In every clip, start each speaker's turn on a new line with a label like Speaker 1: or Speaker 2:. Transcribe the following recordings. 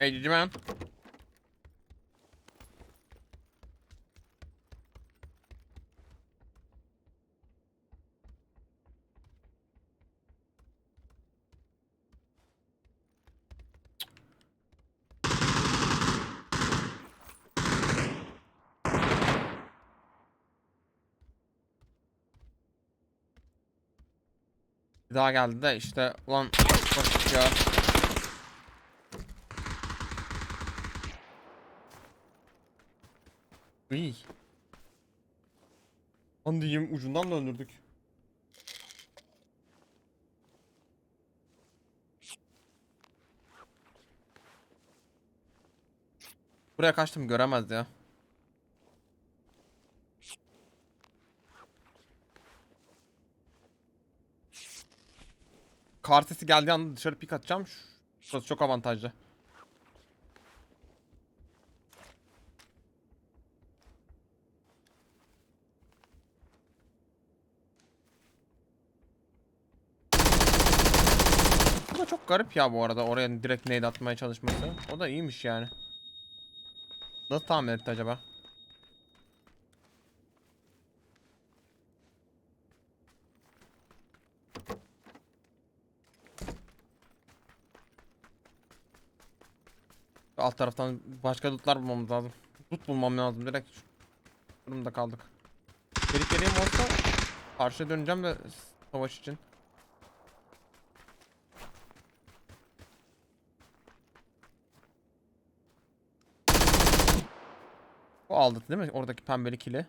Speaker 1: Hey, Cici man. Bir daha geldi de işte ulan bak. İyi. Lan diyeyim ucundan döndürdük. Buraya kaçtım göremezdi ya. Kar sesi geldiği anda dışarı pik atacağım. Şu- Şurası çok avantajlı. Çok garip ya bu arada oraya direkt nade atmaya çalışması. O da iyiymiş yani. Nasıl tahmin etti acaba? Alt taraftan başka lootlar bulmamız lazım. Loot bulmam lazım direkt. Durumda kaldık. Geri geleyim olsa karşıya döneceğim de savaş için. Aldı değil mi? Oradaki pembeli kili.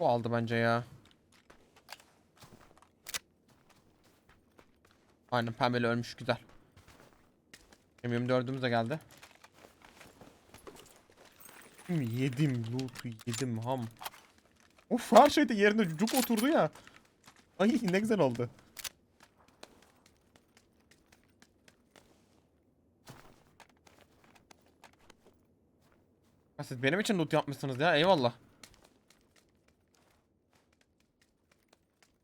Speaker 1: Bu aldı bence ya. Aynen pembeli ölmüş güzel. M24'ümüz de geldi. Yedim loot'u yedim ham. Of her şey de yerine cuk oturdu ya. Ay ne güzel oldu. Siz benim için loot yapmışsınız ya eyvallah.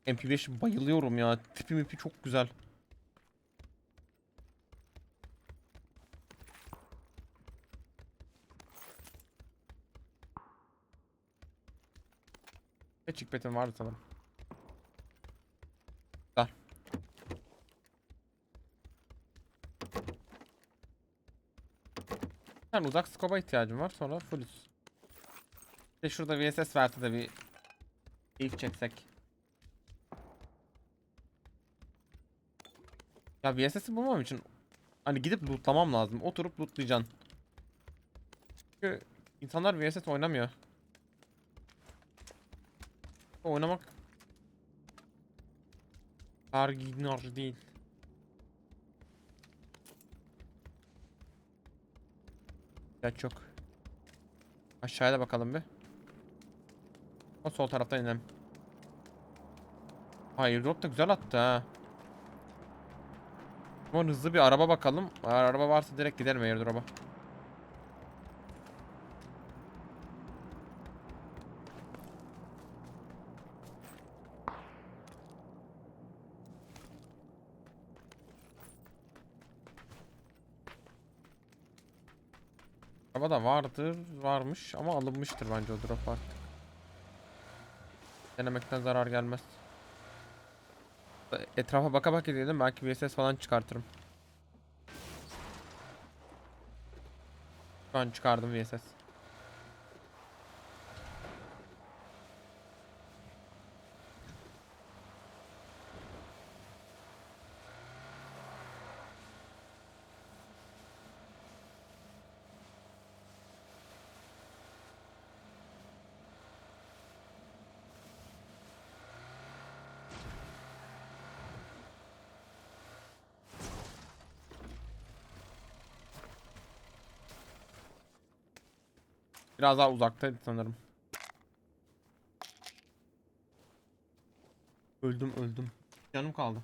Speaker 1: MP5 bayılıyorum ya. Tipi mipi çok güzel. Ne çıkbetim vardı sanırım. Güzel. Yani uzak skoba ihtiyacım var sonra fullüz. De şurada VSS verdi de bir keyif çeksek. Ya VSS'i bulmam için hani gidip lootlamam lazım. Oturup lootlayacaksın. Çünkü insanlar VSS oynamıyor. Oynamak Arginar değil. Ya çok. Aşağıya da bakalım bir. O sol taraftan inelim. Hayır drop da güzel attı ha. Ama hızlı bir araba bakalım. Eğer araba varsa direkt gidelim airdrop'a. Araba da vardır, varmış ama alınmıştır bence o drop artık. Denemekten zarar gelmez. Etrafa baka baka gidelim belki VSS falan çıkartırım. Şu an çıkardım VSS. Biraz daha uzaktaydı sanırım. Öldüm öldüm. Canım kaldı.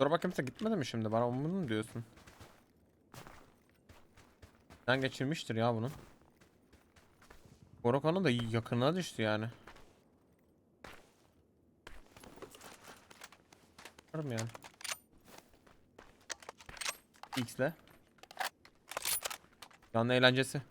Speaker 1: Dur bakayım sen gitmedi mi şimdi? Bana bunu mu diyorsun? Sen geçirmiştir ya bunun. Borokan'ın da yakınına düştü yani. Var mı yani? X'le. Canlı eğlencesi.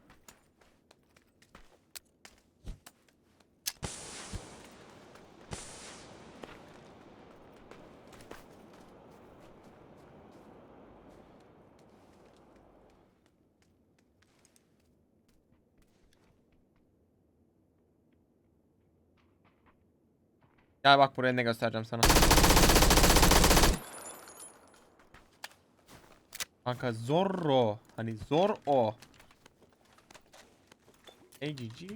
Speaker 1: Gel bak buraya ne göstereceğim sana. Kanka Zorro. Hani zor o. AGG.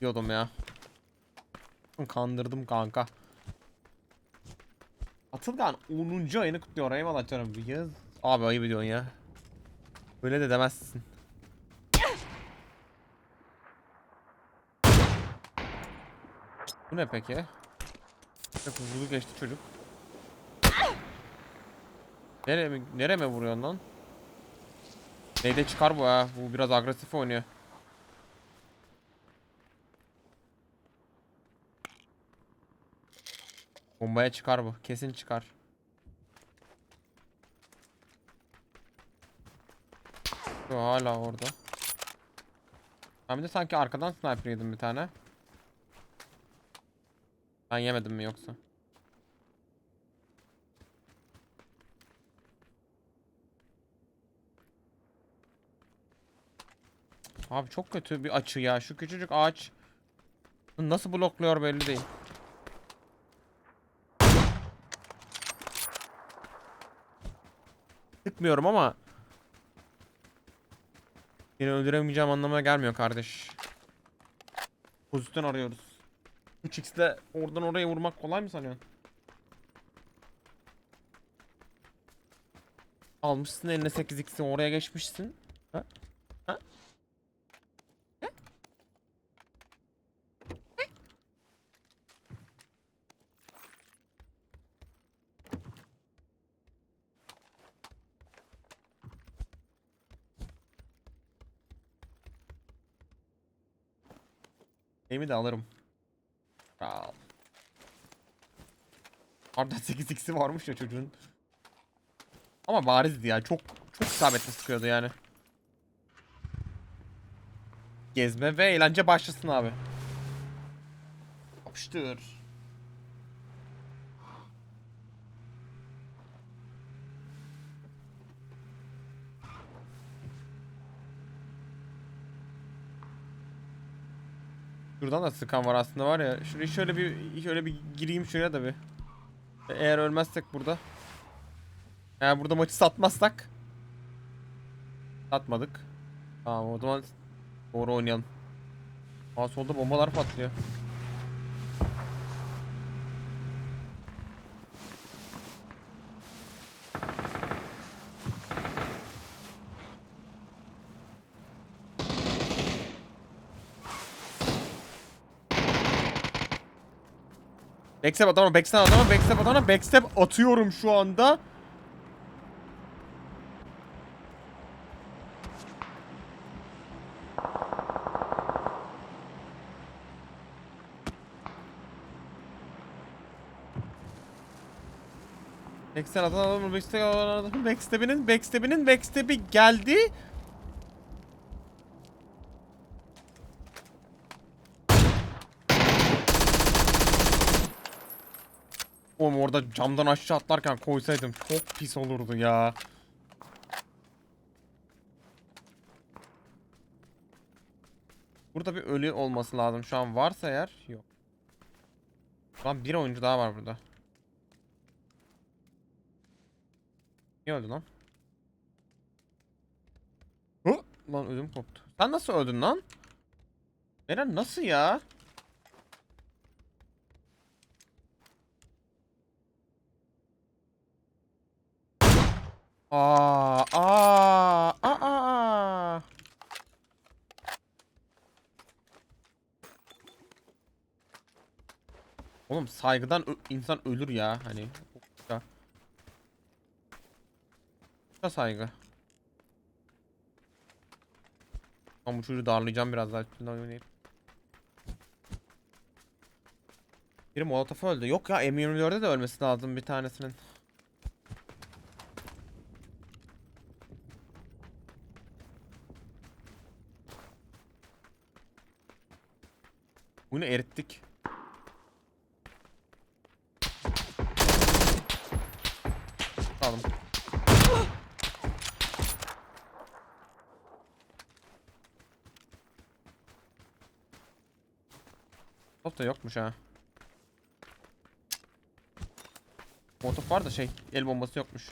Speaker 1: Diyordum ya. Kandırdım kanka. Atılgan 10. ayını kutluyor. Eyvallah canım. Yaz. Abi ayıp ediyorsun ya. Böyle de demezsin. Bu ne peki? Çok hızlı geçti çocuk. Nereye mi, nereye mi vuruyorsun lan? Neyde çıkar bu ha? Bu biraz agresif oynuyor. Bombaya çıkar bu. Kesin çıkar. Şu hala orada. Ben de sanki arkadan sniper yedim bir tane. Ben yemedim mi yoksa? Abi çok kötü bir açı ya. Şu küçücük ağaç. Nasıl blokluyor belli değil. Sıkmıyorum ama Yine öldüremeyeceğim anlamına gelmiyor kardeş. Pozisyon arıyoruz. 3x'le oradan oraya vurmak kolay mı sanıyorsun? Almışsın eline 8x'i oraya geçmişsin. Ha? Ha? Ha? Emi de alırım. Harbiden 8x'i varmış ya çocuğun. Ama barizdi ya. Çok çok isabetli sıkıyordu yani. Gezme ve eğlence başlasın abi. Yapıştır. Şuradan da sıkan var aslında var ya. Şurayı şöyle bir şöyle bir gireyim şuraya da bir. Eğer ölmezsek burada. Eğer burada maçı satmazsak. Satmadık. Tamam o zaman doğru oynayalım. Aa solda bombalar patlıyor. Backstep atama, backstep atama, backstep atama, backstep atıyorum şu anda. Backstep atan backstep atan backstep'inin backstep'inin backstep'i geldi. Oğlum orada camdan aşağı atlarken koysaydım çok pis olurdu ya. Burada bir ölü olması lazım. Şu an varsa eğer yok. Şu an bir oyuncu daha var burada. Niye öldü lan? Hı? Lan ödüm koptu. Sen nasıl öldün lan? Eren nasıl ya? Aa, aa, aa. Oğlum saygıdan insan ölür ya hani. Ya. Saygı. Ben bu darlayacağım biraz daha üstünden oynayıp. Biri Molotov öldü. Yok ya M24'de de ölmesi lazım bir tanesinin. Bunu erittik. Aldım. Top da yokmuş ha. Motof var da şey el bombası yokmuş.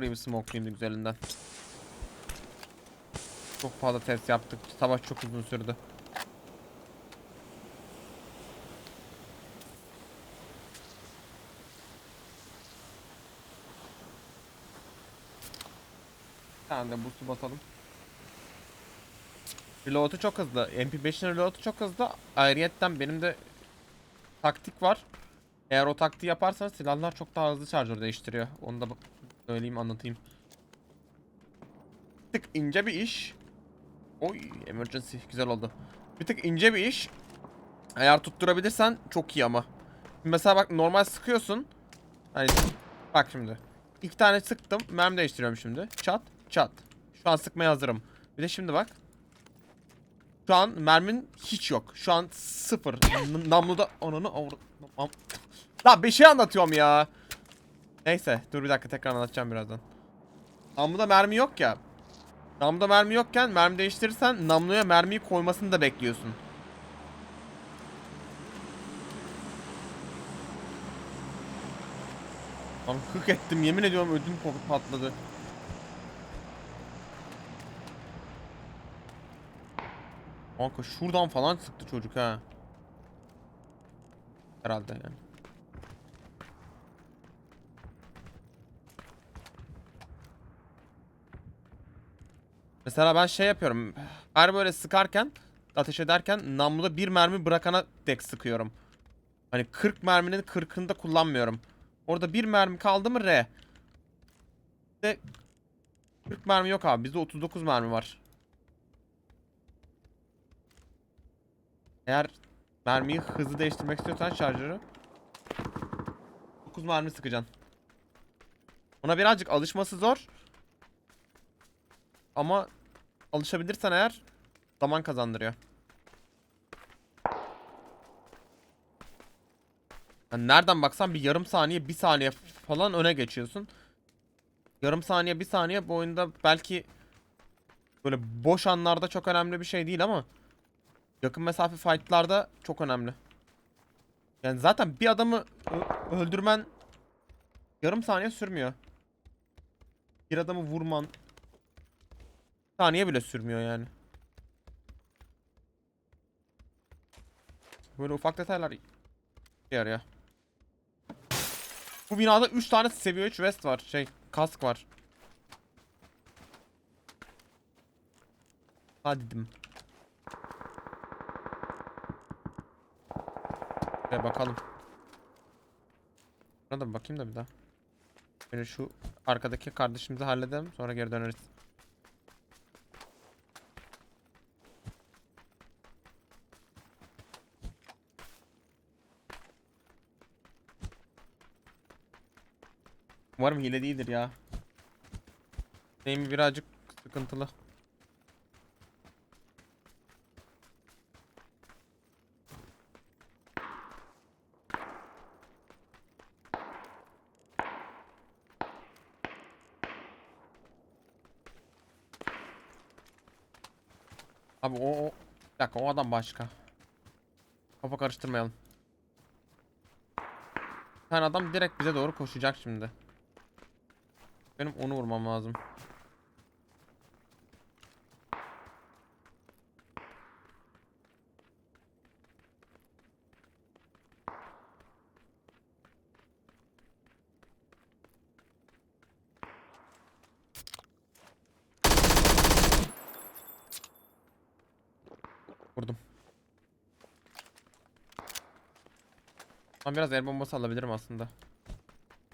Speaker 1: Burayı bir güzelinden. Çok fazla test yaptık. Savaş çok uzun sürdü. Tane de boost'u basalım. Reload'u çok hızlı. MP5'in reload'u çok hızlı. Ayrıyetten benim de taktik var. Eğer o taktiği yaparsanız silahlar çok daha hızlı şarjör değiştiriyor. Onu da söyleyeyim anlatayım. Bir tık ince bir iş. Oy emergency güzel oldu. Bir tık ince bir iş. Eğer tutturabilirsen çok iyi ama. Mesela bak normal sıkıyorsun. Hani bak şimdi. İki tane sıktım. Mermi değiştiriyorum şimdi. Çat çat. Şu an sıkmaya hazırım. Bir de şimdi bak. Şu an mermin hiç yok. Şu an sıfır. Namluda ananı avru... Am- Lan bir şey anlatıyorum ya. Neyse dur bir dakika tekrar anlatacağım birazdan. Namluda mermi yok ya. Namluda mermi yokken mermi değiştirirsen namluya mermiyi koymasını da bekliyorsun. Lan hık ettim yemin ediyorum ödüm patladı. Kanka şuradan falan sıktı çocuk ha. Herhalde yani. Mesela ben şey yapıyorum. Her böyle sıkarken, ateş ederken namluda bir mermi bırakana dek sıkıyorum. Hani 40 merminin 40'ını da kullanmıyorum. Orada bir mermi kaldı mı R. De 40 mermi yok abi. Bizde 39 mermi var. Eğer mermiyi hızlı değiştirmek istiyorsan şarjörü 9 mermi sıkacaksın. Ona birazcık alışması zor. Ama alışabilirsen eğer zaman kazandırıyor. Yani nereden baksan bir yarım saniye, bir saniye falan öne geçiyorsun. Yarım saniye, bir saniye bu oyunda belki böyle boş anlarda çok önemli bir şey değil ama yakın mesafe fightlarda çok önemli. Yani zaten bir adamı öldürmen yarım saniye sürmüyor. Bir adamı vurman saniye bile sürmüyor yani. Böyle ufak detaylar işe yarıyor. Bu binada 3 tane seviye 3 vest var. Şey, kask var. Hadi dedim. Şuraya bakalım. Buna bakayım da bir daha. Böyle şu arkadaki kardeşimizi halledelim sonra geri döneriz. Umarım hile değildir ya. Benim birazcık sıkıntılı. Abi o, o bir dakika o adam başka. Kafa karıştırmayalım. Bir adam direkt bize doğru koşacak şimdi. Benim onu vurmam lazım. Vurdum. Ben biraz el bombası alabilirim aslında.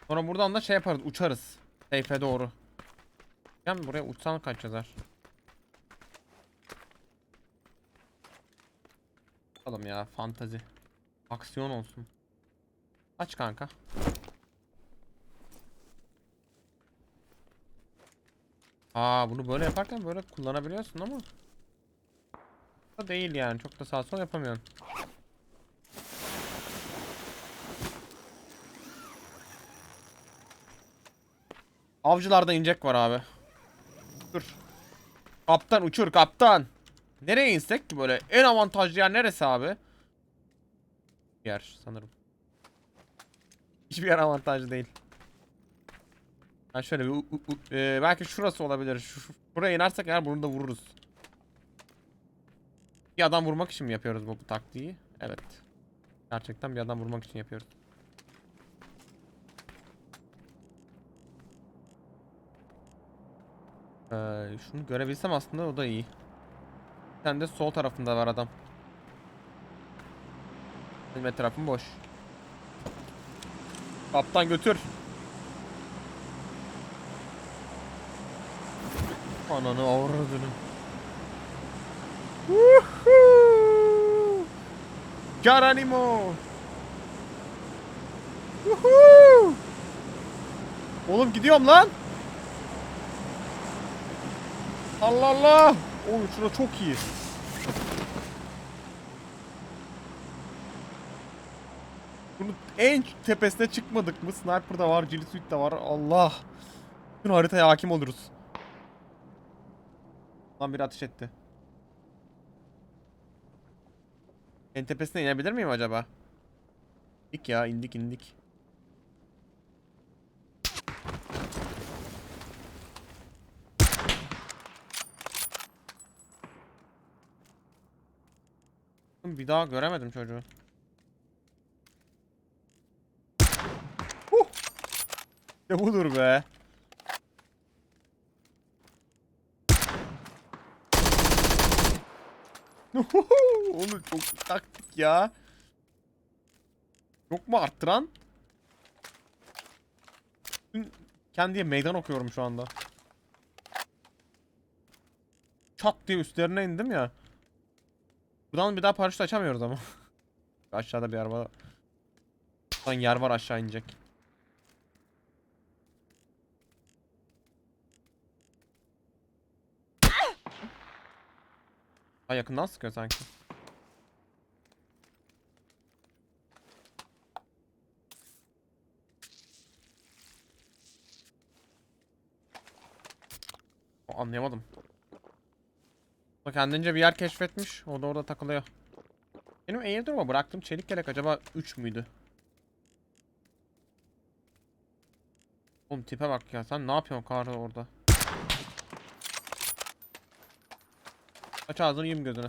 Speaker 1: Sonra buradan da şey yaparız uçarız. Seyfe doğru. Yani buraya uçsan kaç yazar? Bakalım ya fantazi. Aksiyon olsun. Aç kanka. Aa bunu böyle yaparken böyle kullanabiliyorsun ama. Değil yani çok da sağ sol yapamıyorsun. Avcılarda inecek var abi. Dur. Kaptan uçur kaptan. Nereye insek ki böyle? En avantajlı yer neresi abi? Yer sanırım. Hiçbir yer avantajlı değil. Ha şöyle bir u- u- u- e, belki şurası olabilir. Şu- buraya inersek eğer bunu da vururuz. Bir adam vurmak için mi yapıyoruz bu, bu taktiği? Evet. Gerçekten bir adam vurmak için yapıyoruz. Ee, şunu görebilsem aslında o da iyi. Sen de sol tarafında var adam. Benim etrafım boş. Kaptan götür. Ananı avradını. Geronimo. Oğlum gidiyorum lan. Allah Allah. Oğlum şurada çok iyi. Bunun en tepesine çıkmadık mı? Sniper da var, Jilly Suit de var. Allah. Bütün haritaya hakim oluruz. Lan bir ateş etti. En tepesine inebilir miyim acaba? İndik ya, indik indik. Bir daha göremedim çocuğu. Huh! Ne budur be? Oğlum çok taktik ya. Yok mu arttıran? Kendiye meydan okuyorum şu anda. Çat diye üstlerine indim ya. Buradan bir daha paraşüt açamıyoruz ama. Aşağıda bir araba. Buradan yer var aşağı inecek. Ha yakından sıkıyor sanki. Anlayamadım. O kendince bir yer keşfetmiş. O da orada takılıyor. Benim airdrop'a bıraktığım çelik yelek acaba 3 müydü? Oğlum tipe bak ya sen ne yapıyorsun karı orada? Aç ağzını yiyeyim gözünü.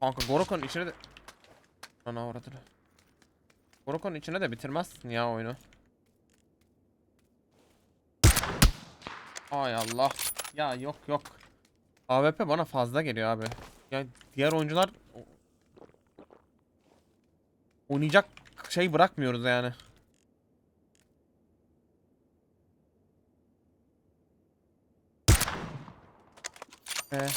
Speaker 1: Kanka Gorokon'un içine de... Ana uğradın. Gorokon'un içine de bitirmezsin ya oyunu. Ay Allah. Ya yok yok. AWP bana fazla geliyor abi. Ya diğer oyuncular oynayacak şey bırakmıyoruz yani. Ee.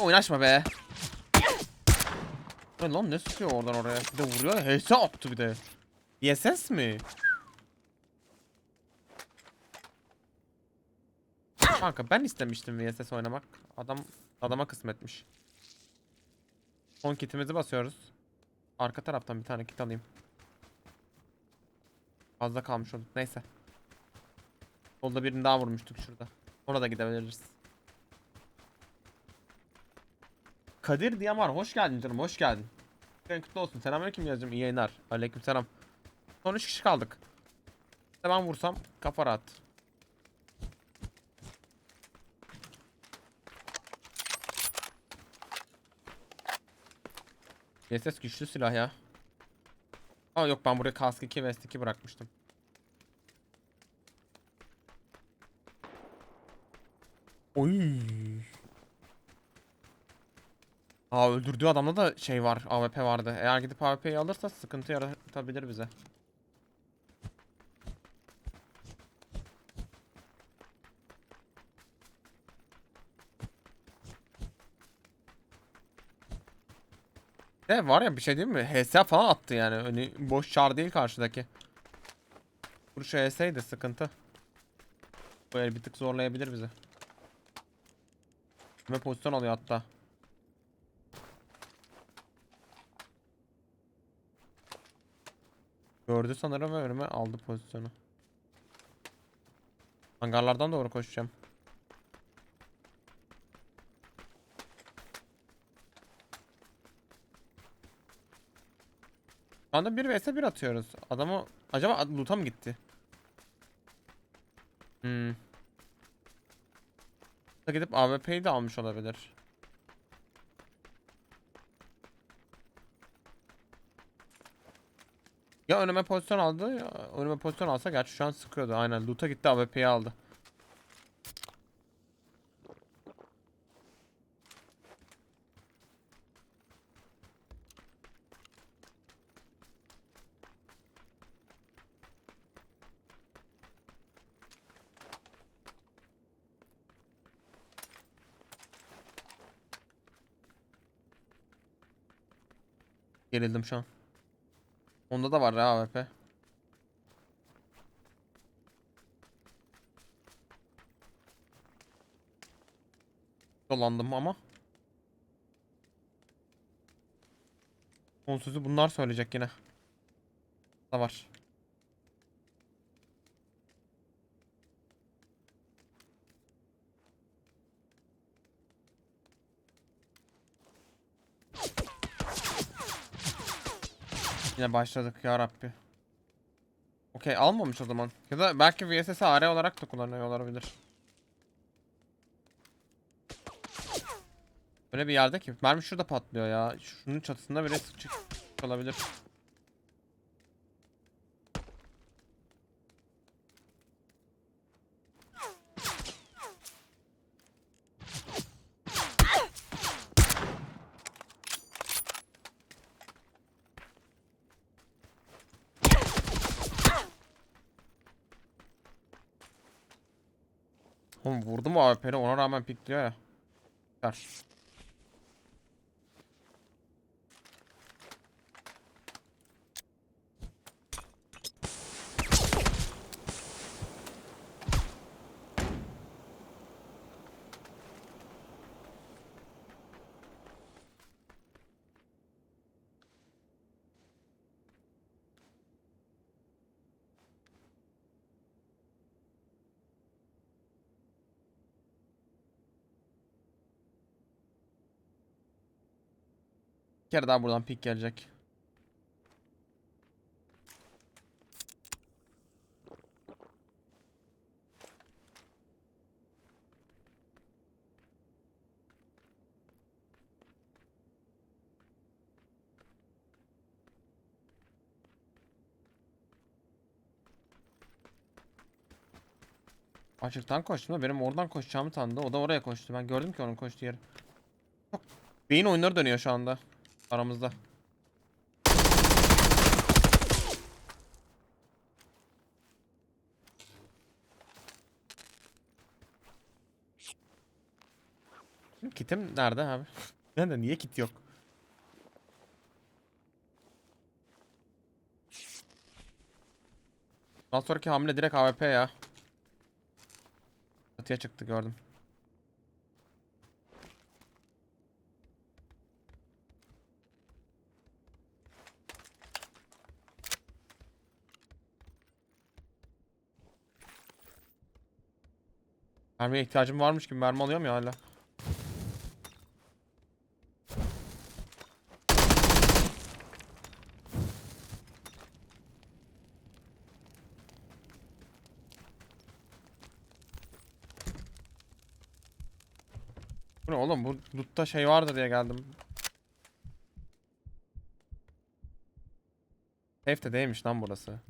Speaker 1: Oynaşma be. Lan ne sıkıyor oradan oraya? Bir de vuruyor. HS attı bir de. YSS mi? Kanka ben istemiştim VSS oynamak. Adam adama kısmetmiş. Son kitimizi basıyoruz. Arka taraftan bir tane kit alayım. Fazla kalmış olduk. Neyse. Solda birini daha vurmuştuk şurada. Ona da gidebiliriz. Kadir Diyamar hoş geldin canım hoş geldin. Kutlu olsun. Selamünaleyküm yazıcım. İyi yayınlar. Aleykümselam. Son 3 kişi kaldık. Ben vursam kafa rahat. VSS güçlü silah ya. Aa yok ben buraya kask 2 vest 2 bırakmıştım. Oy. Aa öldürdüğü adamda da şey var. AWP vardı. Eğer gidip AWP'yi alırsa sıkıntı yaratabilir bize. E var ya bir şey değil mi? HS falan attı yani. Hani boş çar değil karşıdaki. Vuruş HS'ydi sıkıntı. El bir tık zorlayabilir bizi. Ve pozisyon alıyor hatta. Gördü sanırım ve önüme aldı pozisyonu. Hangarlardan doğru koşacağım. Şu anda 1 vs 1 atıyoruz. Adamı acaba loot'a mı gitti? Hmm. Da Gidip AWP'yi de almış olabilir. Ya önüme pozisyon aldı ya önüme pozisyon alsa gerçi şu an sıkıyordu aynen loot'a gitti AWP'yi aldı. Gerildim şu an. Onda da var ya AWP. Dolandım ama. Son sözü bunlar söyleyecek yine. Da var. Yine başladık ya Rabbi. Okey almamış o zaman. Ya da belki VSS AR olarak da kullanıyor olabilir. Böyle bir yerde ki mermi şurada patlıyor ya. Şunun çatısında bile çık olabilir. Oğlum vurdu mu AWP'li ona rağmen pikliyor ya. Ver. Bir kere daha buradan pik gelecek. Açıktan koştum da benim oradan koşacağımı sandı. O da oraya koştu. Ben gördüm ki onun koştuğu yeri. Çok beyin oyunları dönüyor şu anda. Aramızda. Kitim nerede abi? Nerede? Niye kit yok? Ondan sonraki hamle direkt AWP ya. Çatıya çıktı gördüm. Mermiye ihtiyacım varmış gibi mermi alıyorum ya hala. Bu ne oğlum bu lootta şey vardı diye geldim. Safe de değilmiş lan burası.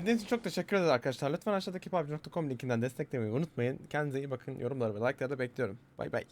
Speaker 1: İzlediğiniz için çok teşekkür ederiz arkadaşlar. Lütfen aşağıdaki PUBG.com linkinden desteklemeyi unutmayın. Kendinize iyi bakın. Yorumları ve like'ları da bekliyorum. Bay bay.